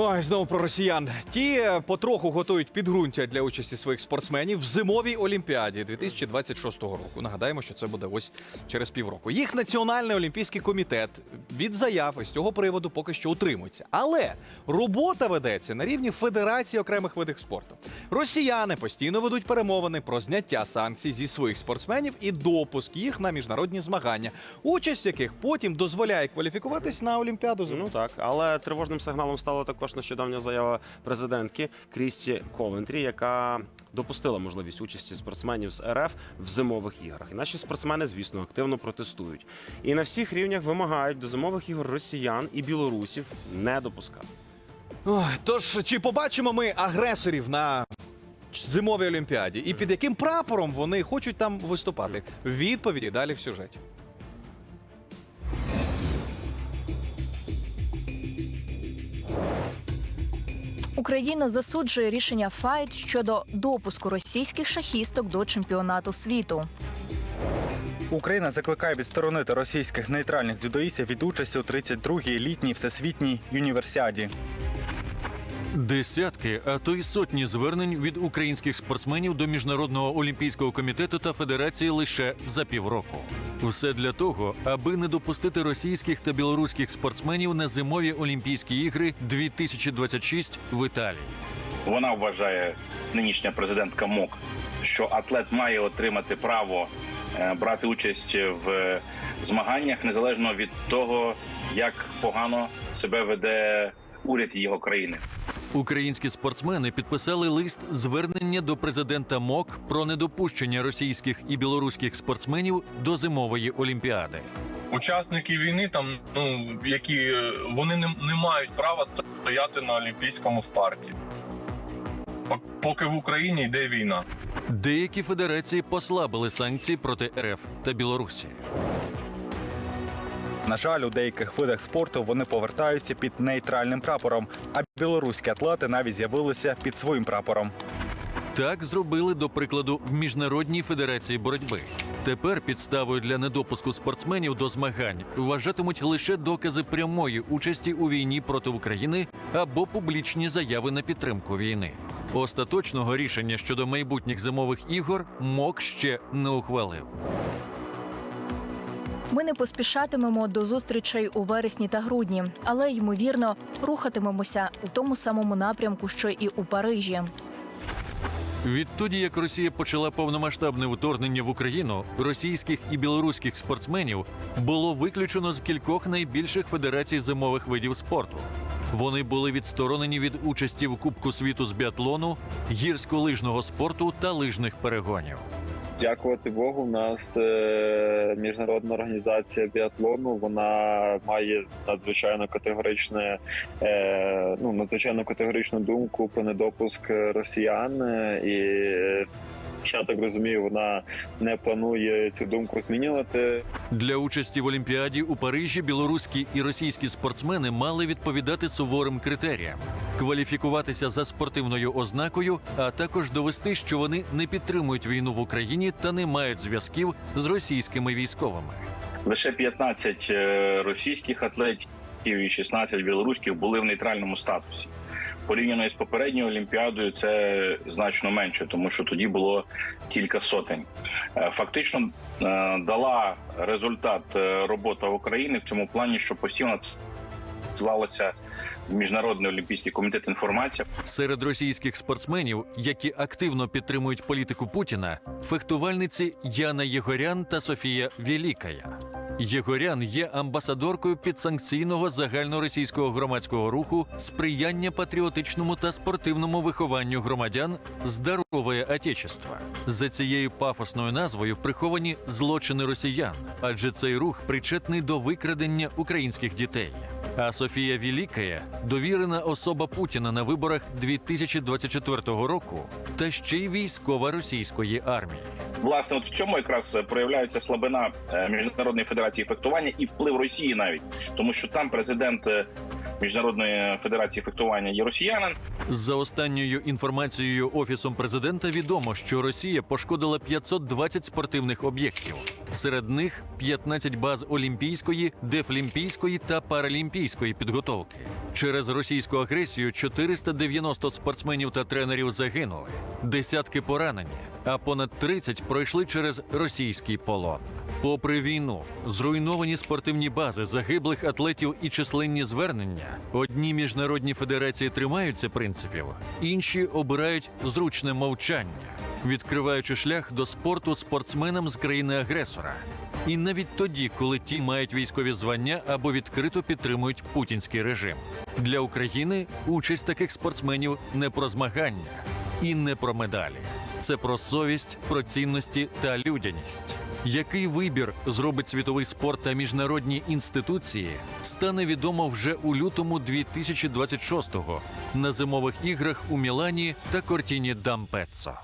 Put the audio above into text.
Ой, знову про росіян. Ті е, потроху готують підґрунтя для участі своїх спортсменів в зимовій олімпіаді 2026 року. Нагадаємо, що це буде ось через півроку. Їх національний олімпійський комітет від заяв із цього приводу поки що утримується. Але робота ведеться на рівні федерації окремих видів спорту. Росіяни постійно ведуть перемовини про зняття санкцій зі своїх спортсменів і допуск їх на міжнародні змагання, участь в яких потім дозволяє кваліфікуватись на олімпіаду. Ну так, але тривожним сигналом стала також нещодавня заява президентки Крісті Ковентрі, яка допустила можливість участі спортсменів з РФ в зимових іграх. І наші спортсмени, звісно, активно протестують. І на всіх рівнях вимагають до зимових ігор росіян і білорусів не допускати. Тож чи побачимо ми агресорів на зимовій олімпіаді, і під яким прапором вони хочуть там виступати? Відповіді далі в сюжеті. Україна засуджує рішення ФАЙТ щодо допуску російських шахісток до чемпіонату світу. Україна закликає відсторонити російських нейтральних дзюдоїстів від участі у 32-й літній всесвітній універсіаді. Десятки, а то й сотні звернень від українських спортсменів до міжнародного олімпійського комітету та федерації лише за півроку. Все для того, аби не допустити російських та білоруських спортсменів на зимові Олімпійські ігри 2026 в Італії. Вона вважає нинішня президентка МОК, що атлет має отримати право е, брати участь в змаганнях незалежно від того, як погано себе веде уряд його країни. Українські спортсмени підписали лист звернення до президента МОК про недопущення російських і білоруських спортсменів до зимової олімпіади. Учасники війни, там ну які е, вони не, не мають права стояти на олімпійському старті. Поки в Україні йде війна. Деякі федерації послабили санкції проти РФ та Білорусі. На жаль, у деяких видах спорту вони повертаються під нейтральним прапором, а білоруські атлети навіть з'явилися під своїм прапором. Так зробили, до прикладу, в міжнародній федерації боротьби. Тепер підставою для недопуску спортсменів до змагань вважатимуть лише докази прямої участі у війні проти України або публічні заяви на підтримку війни. Остаточного рішення щодо майбутніх зимових ігор МОК ще не ухвалив. Ми не поспішатимемо до зустрічей у вересні та грудні, але ймовірно рухатимемося у тому самому напрямку, що і у Парижі. Відтоді, як Росія почала повномасштабне вторгнення в Україну, російських і білоруських спортсменів було виключено з кількох найбільших федерацій зимових видів спорту. Вони були відсторонені від участі в Кубку світу з біатлону, гірськолижного спорту та лижних перегонів. Дякувати Богу, у нас е, міжнародна організація біатлону. Вона має надзвичайно категоричне, е, ну надзвичайно категоричну думку про недопуск росіян, е, і я так розумію, вона не планує цю думку змінювати. Для участі в Олімпіаді у Парижі білоруські і російські спортсмени мали відповідати суворим критеріям, кваліфікуватися за спортивною ознакою, а також довести, що вони не підтримують війну в Україні та не мають зв'язків з російськими військовими. Лише 15 е, російських атлетів і 16 білоруських були в нейтральному статусі. Порівняно із попередньою олімпіадою, це значно менше, тому що тоді було кілька сотень. Е, Фактично е, дала результат е, робота України в цьому плані, що постійно в міжнародний олімпійський комітет інформація Серед російських спортсменів, які активно підтримують політику Путіна, фехтувальниці Яна Єгорян та Софія Вєлікая. Єгорян є амбасадоркою підсанкційного загальноросійського громадського руху сприяння патріотичному та спортивному вихованню громадян Здорове Отечество. За цією пафосною назвою приховані злочини росіян, адже цей рух причетний до викрадення українських дітей. А Софія Вілікая довірена особа Путіна на виборах 2024 року та ще й військова російської армії. Власне, от в цьому якраз проявляється слабина е, міжнародної федерації Федерації фехтування і вплив Росії навіть, тому що там президент е, Міжнародної федерації фехтування є росіянин. За останньою інформацією офісом президента відомо, що Росія пошкодила 520 спортивних об'єктів. Серед них 15 баз олімпійської, дефлімпійської та паралімпійської підготовки. Через російську агресію 490 спортсменів та тренерів загинули, десятки поранені, а понад 30 пройшли через російський полон. Попри війну, зруйновані спортивні бази, загиблих атлетів і численні звернення. Одні міжнародні федерації тримаються принципів, інші обирають зручне мовчання, відкриваючи шлях до спорту спортсменам з країни-агресора. І навіть тоді, коли ті мають військові звання або відкрито підтримують путінський режим. Для України участь таких спортсменів не про змагання і не про медалі. Це про совість, про цінності та людяність. Який вибір зробить світовий спорт та міжнародні інституції, стане відомо вже у лютому 2026-го на зимових іграх у Мілані та Кортіні Дампеццо.